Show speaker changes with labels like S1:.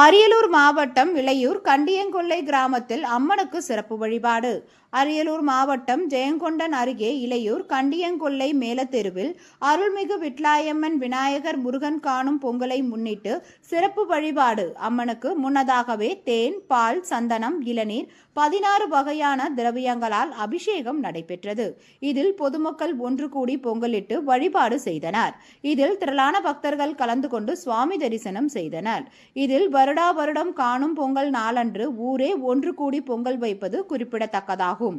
S1: அரியலூர் மாவட்டம் இளையூர் கண்டியங்கொல்லை கிராமத்தில் அம்மனுக்கு சிறப்பு வழிபாடு. அரியலூர் மாவட்டம் ஜெயங்கொண்டன் அருகே இளையூர் கண்டியங்கொல்லை மேலத்தெருவில் அருள்மிகு விட்லாயம்மன் விநாயகர் முருகன் காணும் பொங்கலை முன்னிட்டு சிறப்பு வழிபாடு. அம்மனுக்கு முன்னதாகவே தேன் பால் சந்தனம் இளநீர் பதினாறு வகையான திரவியங்களால் அபிஷேகம் நடைபெற்றது. இதில் பொதுமக்கள் ஒன்று கூடி பொங்கலிட்டு வழிபாடு செய்தனர். இதில் திரளான பக்தர்கள் கலந்து கொண்டு சுவாமி தரிசனம் செய்தனர். இதில் வருடா வருடம் காணும் பொங்கல் நாளன்று ஊரே ஒன்று கூடி பொங்கல் வைப்பது குறிப்பிடத்தக்கதாகும்.